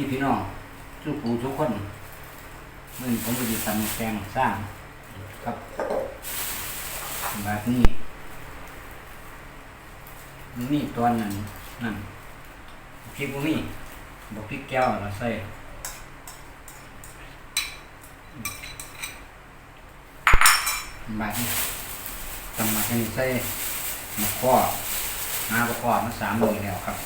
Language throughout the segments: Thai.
ที่พี่น้องทุกผู้ทุกคนมื่อนี้ผมก็จะทำแกงสร้างครับแบบนี้นี่ตอนนั้นนั่นพริกบ่มีบอกพริกแก้วเราใส่แบบนี้ทำมาแค่นี้ใส่มะข้อหามะข้อมาสามมือแล้วครับ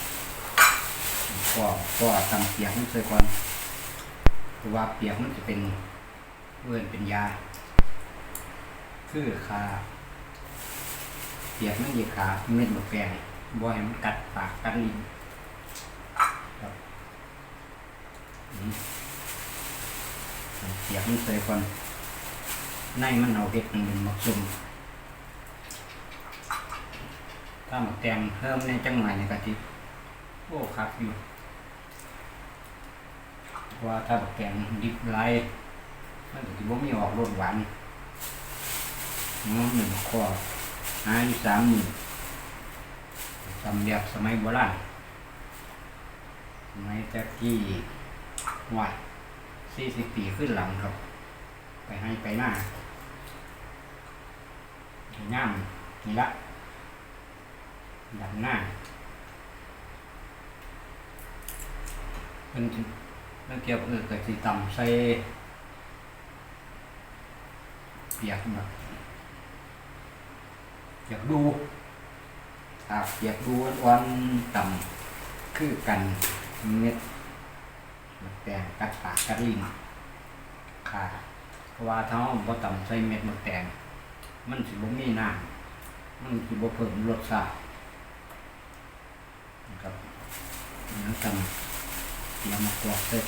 ก็ก็ทำเปียกมันใส่ก่อนเพราะว่าเปียกมันจะเป็นเอื้อนเป็นยา คือคาเปียกมันเหยียขาเม็ดมะแปงบ่ให้มันกัดปากกัดลิ้นครับเปียกมันใส่ก่อนในมันเอาเห็ดมันเป็นหมกซุ่มถ้าหมกแตงเพิ่มในจังหน่อยในกะทิโอ้ครับอยู่ ว่าถ้าบักแกงดิบไรมันก็จะบ่มีออกรสหวานน้องหนึ่งข้อหาอยู่สามหมื่นสำเรียบสมัยโบราณสมัยแต่ที่วัดสี่สิบปีขึ้นหลังครับ ไปให้ไปหน้าย่ามนี่ละดับหน้ามันมัน เกี่ยวกับเออเกิดสีต่ำใส่เปียกแบบอยากดูอาบอยากดูวันต่ำคือกันเม็ดมะแตงกัดปากกัดลิ้นค่ะเพราะว่าถ้าเราบ่ต่ำใส่เม็ดมะแตงมันสิบ่มีน้ำมันสิบ่เพิ่มรสชาตินะครับน้ำต่ำ เดี๋ยวมาขวดเสร็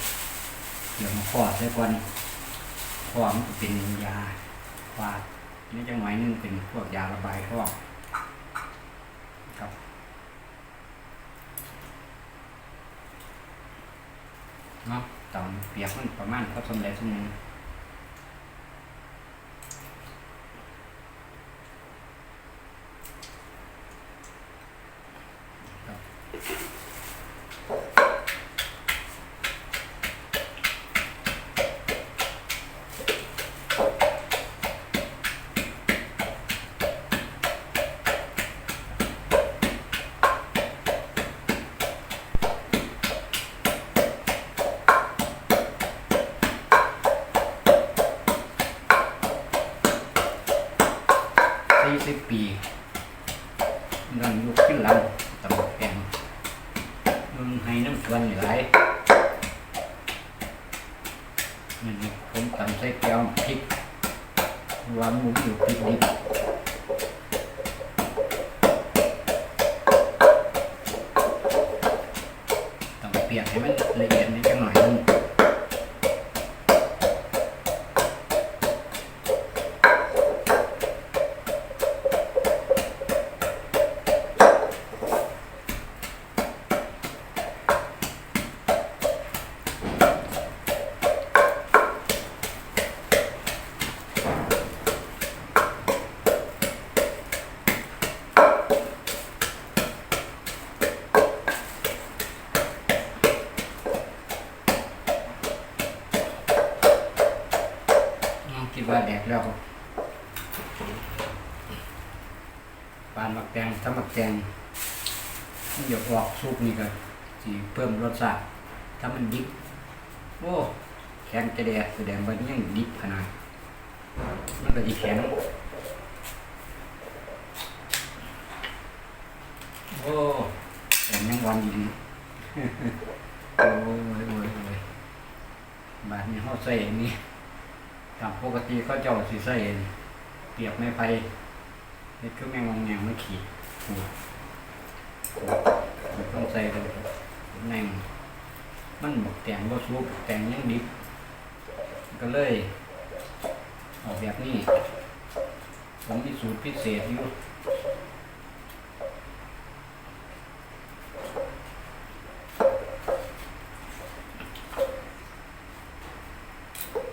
เดี๋ยวมาขวดเสร็ก่อนขวดมันเป็นยาควาดนี่จังหวะนึงเป็นพวกยาระบายท้องครับเนาะต่อเปียกมันประมาณก็สมเด็จสมนึงสี่สิบปีนั่นยุคขึ้นหลังตำรวจแกงมึ งให้น้ำส่วนหลายนี่ผมตำใส่แก้วพริกวางมุมอยู่พริกดิบ คิดว่าแดกแล้วครับปานหมักแตงถ้าหมักแตงมันหยดออกซุปนี่ก็สิเพิ่มรสชาติถ้ามันดิบโอ้แข็งจะแดกแสดงว่ายังดิบขนาดมันก็จะแข็งโอ้แข็งยังวันดีโอ้ยโอ้ยโอ้ยโอ้ยบาดนี้เขาใส่อัน ตามปกติเขาเจ้าสิใส่เปียกไม้ไผ่เฮ็ดคือแมงวงแงงไม่ขี่โอ้ยโอ้ยต้องใส่เลยแมงมันบอกแต่งบ่สุกแต่งยังดิบ ก็เลยออกแบบนี้ผมมีสูตรพิเศษอยู่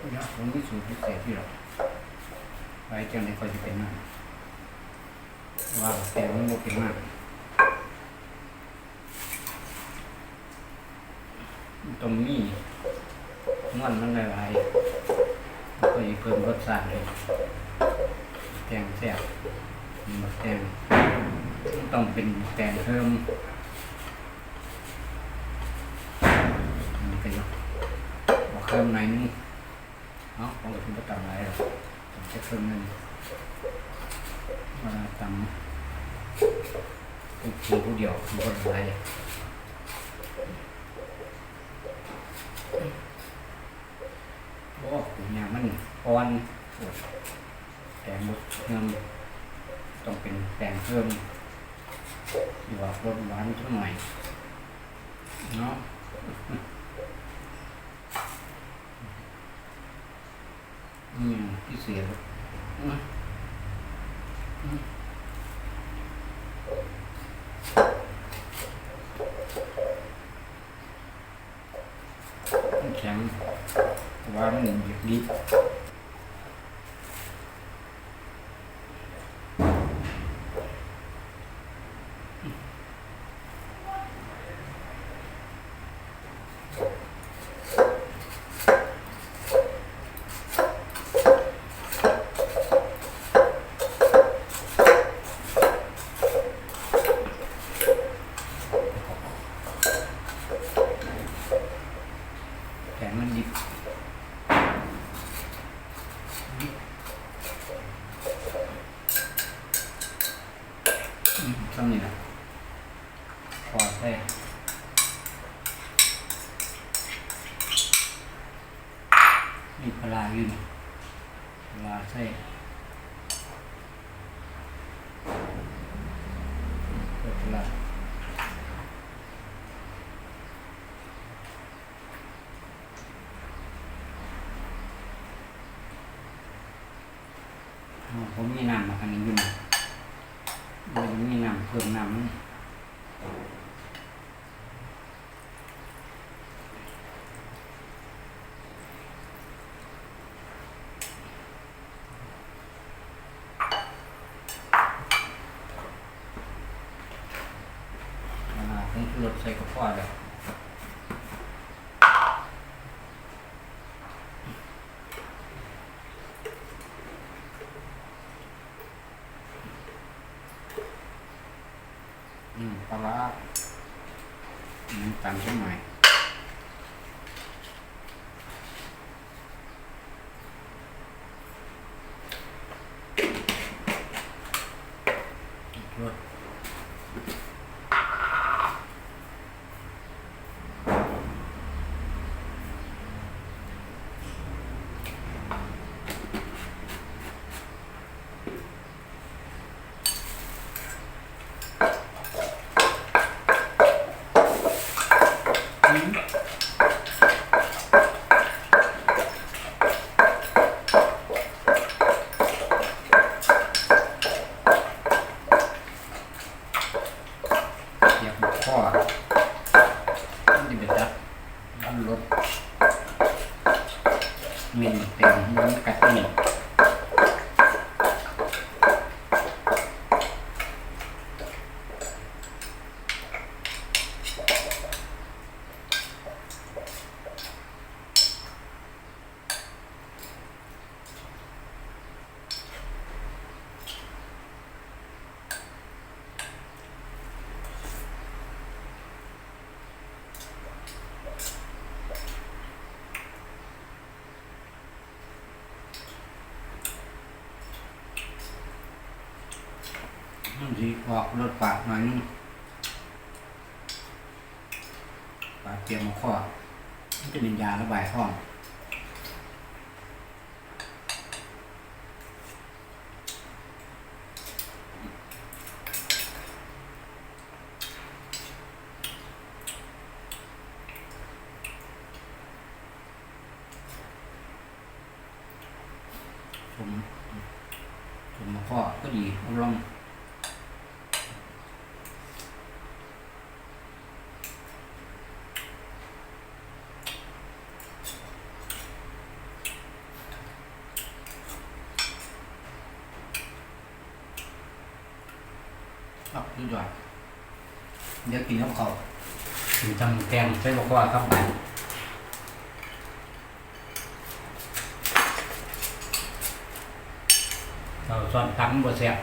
เดี๋ยวผมมีสูตรพิ เศษที่หรอกไว้เจังในคอยจะเป็นมากว่าแต่มันบ่เป็นมากตต้องมีนวลมันหลายๆก็จะเพิ่มรสชาติเลยแกงแซ่บมีหมักแกงต้องเป็นแกงเพิ่มนนี้ก็ยังบอกเพิ่มหน่อยนึง เนาะเอาไปถึงก็ตำไรหรอกตำแค่เพิ่มนึงเวลาตำผู้ผู้ผู้เดียวมันก็ไรโอ้ยเนี่ยมันอ่อนแปลงมุดเพิ่มต้องเป็นแปลงเพิ่มอยู่ว่ารสหวานสักหน่อยเนาะอืมพิเศษอืมอืมแข็ง ว่ามันหยุดดิบแข็งมันดิบ อืมต้องนี่นะพอใส่มีป ลาอยู่นี่ปลาใส่ปลาอ๋อผมมีน้ำมาคันนี้อยู่นะมันจะมีน้ำเพิ่มน้ำเวลาผงชูรสใส่กระเพาะแล้วอืม ปลาร้าน้ำตาลใช่ไหม ข้อมันจะเป็นจัดดันลดมินเป็นมันกัดนี่มันสิ ออกรสปากหน่อยนึงปากเตรียมมาข้อมันจะเป็นยาระบายท้อ สุดยอดเดี๋ยวกินข้าวเขาถึงจำแกงใช้บอกว่าครับไปเราซ้อนทั้งบ่เสีบ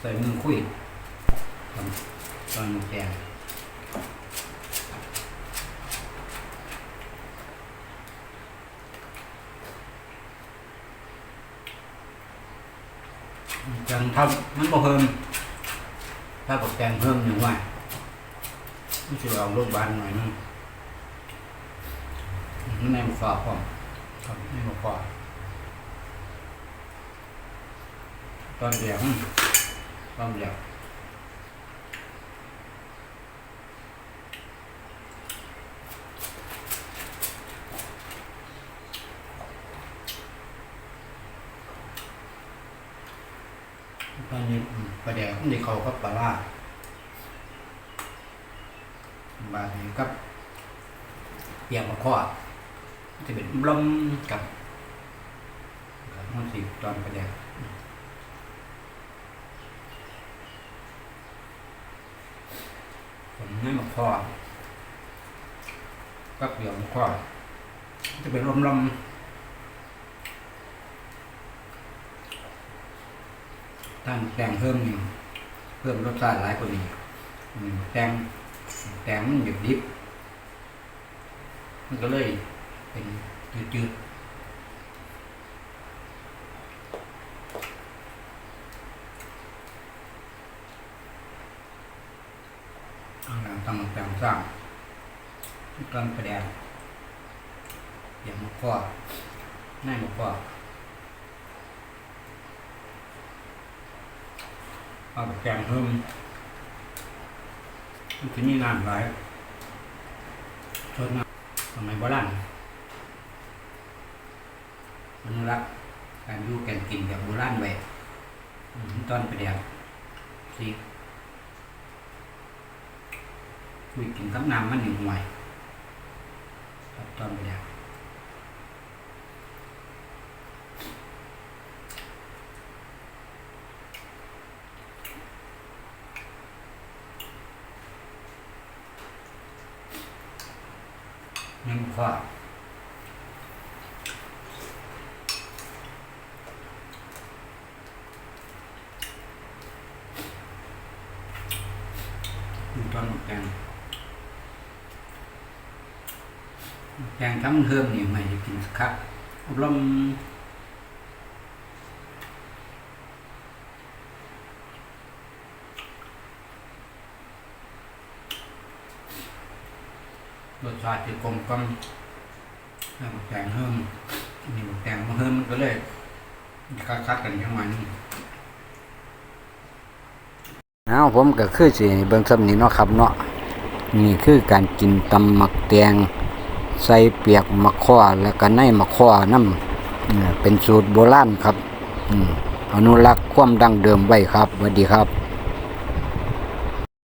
ใส่มือคุยตอนแกงจังทำมันบ่เพิ่ม ถ้าบอกแกงเพิ่มหนึ่งว่าไม่ช่วเอาลูกบานหน่อยนึงมันแม่มาฝากผมครับแม่มาฝากตอนเดียวตอนเดียวตอนนี้ ประเดี๋ยวนี่เขาก็ปลาร้าบาดนี้กับเปียกมะข้อจะเป็นลมกับกับมันสิตอนประเดี๋ยวผมไม่มะข้อกับเปียกมะข้อจะเป็นลมล มตั้งแต่งเพิ่มหนี่งเพิ่มรสชาติหลายกว่านี้แต่งแต่งมันหยุดดิบมันก็เลยเป็นจืดๆเอาละตั้งแต่งสร้างกันกระแดงอย่างมะข้อหน้ามะข้อ เอาแกงเพิ่มมันจะมีน้ำหลายชดน้ำสมัยโบราณอนุรักษ์การอยู่กันกินแบบโบราณไว้ตอนไปเดียวสิคุยกินกับน้ำมันหนึ่งหน่วยตอนไปเดียวยังข้อดู ตอนแกงแกงทั้งเทิมนี่ไม่ได้กินสักครับอบรมรสชาติที่กลมกล่อมแล้วบักแกงเฮิมนี่บักแกงเฮิมมันก็เลยคัดๆกันยังไงนึง เอาผมก็คือสิเบิ่งซ้ำนี้เนาะครับเนาะนี่คือการกินตำหมักแตงใส่เปียกมะข้อแล้วก็ในมะข้อน้ำเป็นสูตรโบราณครับอนุรักษ์ความดังเดิมไว้ครับสวัสดีครับ